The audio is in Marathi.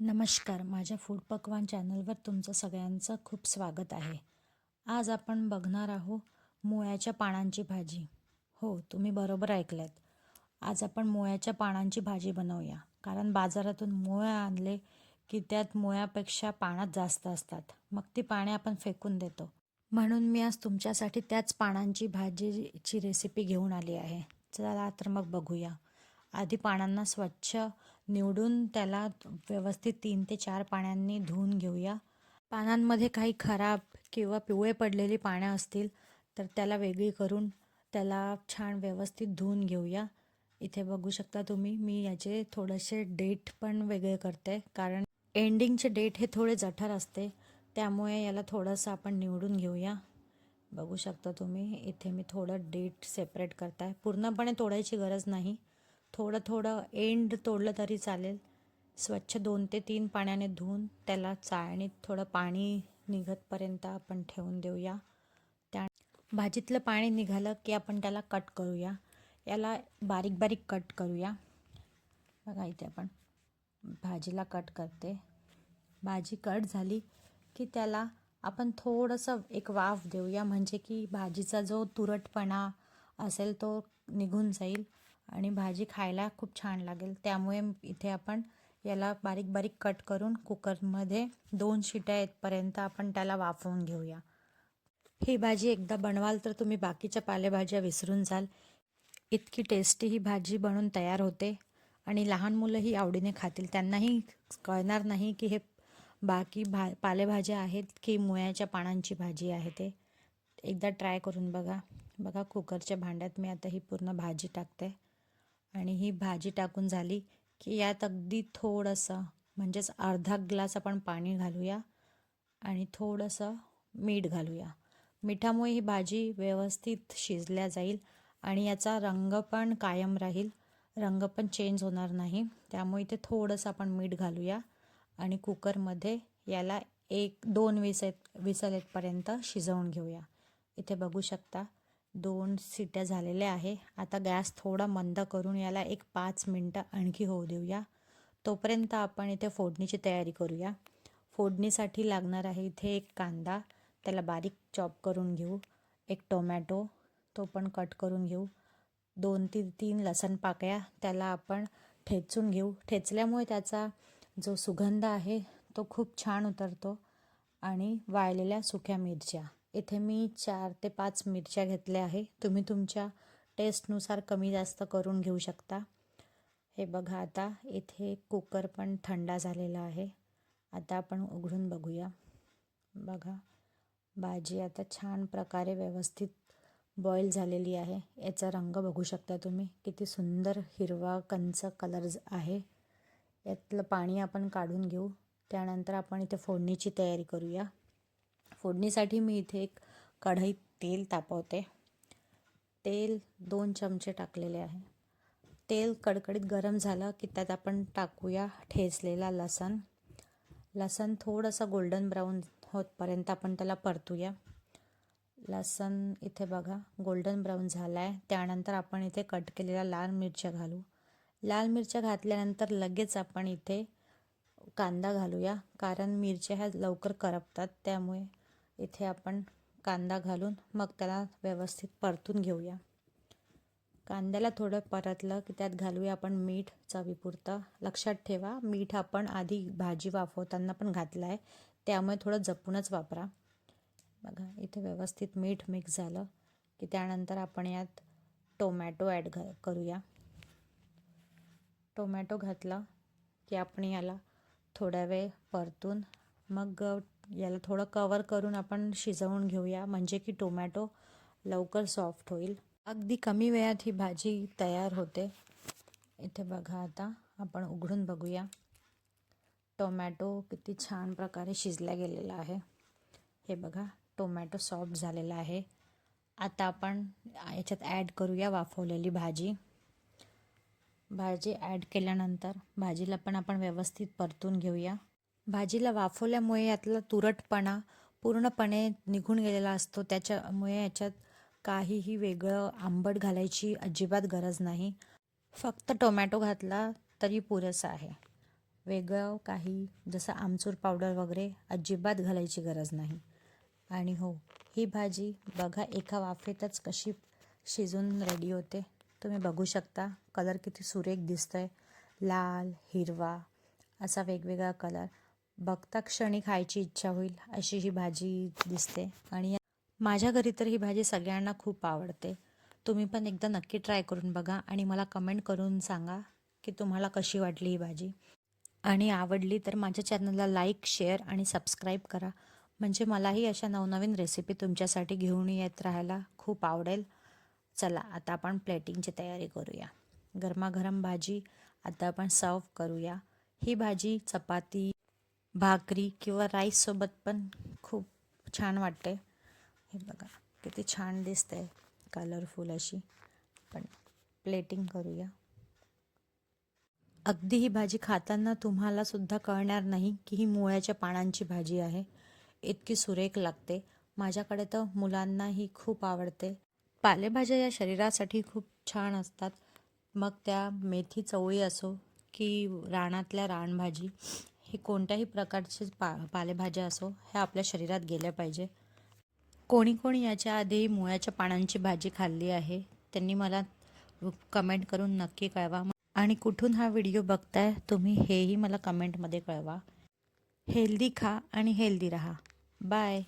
नमस्कार. माझ्या फूड पकवान चॅनलवर तुमचं सगळ्यांचं खूप स्वागत आहे. आज आपण बघणार आहोत मुळ्याच्या पानांची भाजी. हो तुम्ही बरोबर ऐकल्यात आज आपण मुळ्याच्या पानांची भाजी बनवूया. कारण बाजारातून मुळ्या आणले की त्यात मुळ्यापेक्षा पानात जास्त असतात. मग ती पाने आपण फेकून देतो. म्हणून मी आज तुमच्यासाठी त्याच पानांची भाजीची रेसिपी घेऊन आली आहे. चला तर मग बघूया. आधी पानांना स्वच्छ निवडून त्याला व्यवस्थित तीन ते चार पाण्याने धुवून घेऊया. पानांमध्ये काही खराब किंवा पिवळे पडलेली पानं असतील तर त्याला वेगळी करून त्याला छान व्यवस्थित धुवून घेऊया. इथे बघू शकता तुम्ही मी याचे थोडेसे डेट पण वेगळे करते कारण एंडिंगचे डेट हे थोडे जठर असते त्यामुळे याला थोडंसं आपण निवडून घेऊया. बघू शकता तुम्ही इथे मी थोडं डेट सेपरेट करताय. पूर्णपणे तोडायची गरज नाही. थोडं थोडं एंड तोडलं तरी चालेल. स्वच्छ दोन ते तीन पाण्याने धुवून त्याला चाळणीत थोडं पाणी निघतपर्यंत आपण ठेवून देऊया. त्या भाजीतलं पाणी निघालं की आपण त्याला कट करूया. याला बारीक बारीक कट करूया. बघा इथे आपण भाजीला कट करते. भाजी कट झाली की त्याला आपण थोडंसं एक वाफ देऊया. म्हणजे की भाजीचा जो तुरटपणा असेल तो निघून जाईल. आणि भाजी खायला खूप छान लागेल. त्यामुळे इथे आपण याला बारीक बारीक कट करून कुकरमध्ये दोन शिट्या येतपर्यंत आपण त्याला वाफवून घेऊया. ही भाजी एकदा बनवाल तर तुम्ही बाकीच्या पालेभाज्या विसरून जाल. इतकी टेस्टी ही भाजी बनून तयार होते आणि लहान मुलंही आवडीने खातील. त्यांनाही कळणार नाही की हे बाकी भा पालेभाज्या आहेत की मुळ्याच्या पानांची भाजी आहे ते. एकदा ट्राय करून बघा. बघा कुकरच्या भांड्यात मी आता ही पूर्ण भाजी टाकते. आणि ही भाजी टाकून झाली की यात अगदी थोडंसं म्हणजेच अर्धा ग्लास आपण पाणी घालूया आणि थोडंसं मीठ घालूया. मिठामुळे ही भाजी व्यवस्थित शिजल्या जाईल आणि याचा रंग पण कायम राहील. रंग पण चेंज होणार नाही. त्यामुळे इथे थोडंसं आपण मीठ घालूया आणि कुकरमध्ये याला एक दोन विसेत विसल येतपर्यंत शिजवून घेऊया. इथे बघू शकता दोन सिट्या झालेल्या आहे. आता गॅस थोडा मंद करून याला एक पाच मिनटं आणखी होऊ देऊया. तोपर्यंत आपण इथे फोडणीची तयारी करूया. फोडणीसाठी लागणार आहे इथे एक कांदा. त्याला बारीक चॉप करून घेऊ. एक टोमॅटो. तो पण कट करून घेऊ. दोन ते तीन लसण पाकळ्या. त्याला आपण ठेचून घेऊ. ठेचल्यामुळे त्याचा जो सुगंध आहे तो खूप छान उतरतो आणि वाळलेल्या सुक्या मिरच्या. इथे मी चार ते पाच मिरच्या घेतल्या आहे. तुम्ही तुमच्या टेस्टनुसार कमी जास्त करून घेऊ शकता. हे बघा आता इथे कुकर पण थंडा झालेला आहे. आता आपण उघडून बघूया. बघा भाजी आता छान प्रकारे व्यवस्थित बॉईल झालेली आहे. याचा रंग बघू शकता तुम्ही. किती सुंदर हिरवा कंच कलर आहे. यातलं पाणी आपण काढून घेऊ. त्यानंतर आपण इथे फोडणीची तयारी करूया. फोडणीसाठी मी इथे एक कढईत तेल तापवते. तेल दोन चमचे टाकलेले आहे. तेल कडकडीत गरम झालं की त्यात आपण टाकूया ठेचलेला लसण. लसण थोडंसं गोल्डन ब्राऊन होतपर्यंत आपण त्याला परतूया. लसण इथे बघा गोल्डन ब्राऊन झाला आहे त्यानंतर आपण इथे कट केलेल्या लाल मिरच्या घालू. लाल मिरच्या घातल्यानंतर लगेच आपण इथे कांदा घालूया कारण मिरच्या ह्या लवकर करपतात त्यामुळे इथे आपण कांदा घालून मग त्याला व्यवस्थित परतून घेऊया. कांद्याला थोडं परतलं की त्यात घालूया आपण मीठ चवीपुरतं. लक्षात ठेवा मीठ आपण आधी भाजी वाफवताना पण घातलं आहे त्यामुळे थोडं जपूनच वापरा. बघा इथे व्यवस्थित मीठ मिक्स झालं की त्यानंतर आपण यात टोमॅटो ॲड घ करूया. टोमॅटो घातला की आपण याला थोड्या वेळ परतून मग याला थोडं कवर करून आपण शिजवून घेऊया. म्हणजे की टोमॅटो लवकर सॉफ्ट होईल. अगदी कमी वेळात ही भाजी तयार होते. इथे बघा आता आपण उघडून बघूया. टोमॅटो किती छान प्रकारे शिजला गेलेला आहे. हे बघा टोमॅटो सॉफ्ट झालेला आहे. आता आपण याच्यात ॲड करूया वाफवलेली भाजी. भाजी ॲड केल्यानंतर भाजीला पण आपण व्यवस्थित परतून घेऊया. भाजीला वाफवल्यामुळे यातला तुरटपणा पूर्णपणे निघून गेलेला असतो. त्याच्यामुळे याच्यात काहीही वेगळं आंबट घालायची अजिबात गरज नाही. फक्त टोमॅटो घातला तरी पुरेसा आहे. वेगळं काही जसं आमचूर पावडर वगैरे अजिबात घालायची गरज नाही. आणि हो ही भाजी बघा एका वाफेतच कशी शिजून रेडी होते. तुम्ही बघू शकता कलर किती सुरेख दिसतोय. लाल हिरवा असा वेगवेगळा कलर बघता क्षणी खायची इच्छा होईल अशी ही भाजी दिसते. आणि माझ्या घरी तर ही भाजी सगळ्यांना खूप आवडते. तुम्ही पण एकदा नक्की ट्राय करून बघा आणि मला कमेंट करून सांगा की तुम्हाला कशी वाटली ही भाजी. आणि आवडली तर माझ्या चॅनलला लाईक शेअर आणि सबस्क्राईब करा. म्हणजे मलाही अशा नवनवीन रेसिपी तुमच्यासाठी घेऊन येत राहायला खूप आवडेल. चला आता आपण प्लेटिंगची तयारी करूया. गरमागरम भाजी आता आपण सर्व करूया. ही भाजी चपाती भाकरी किंवा राईससोबत पण खूप छान वाटते हे बघा किती छान दिसते कलरफुल अशी. पण प्लेटिंग करूया. अगदी ही भाजी खाताना तुम्हाला सुद्धा कळणार नाही की ही मुळ्याच्या पानांची भाजी आहे. इतकी सुरेख लागते. माझ्याकडे तर मुलांना ही खूप आवडते. पालेभाज्या या शरीरासाठी खूप छान असतात. मग त्या मेथी चवळी असो की रानातल्या रानभाजी हे कोणत्याही प्रकारचे पा पालेभाज्या असो ह्या आपल्या शरीरात गेल्या पाहिजे. कोणी कोणी याच्या आधी मुळ्याच्या पानांची भाजी खाल्ली आहे त्यांनी मला कमेंट करून नक्की कळवा. आणि कुठून हा व्हिडिओ बघताय तुम्ही हेही मला कमेंटमध्ये कळवा. हेल्दी खा आणि हेल्दी राहा. बाय.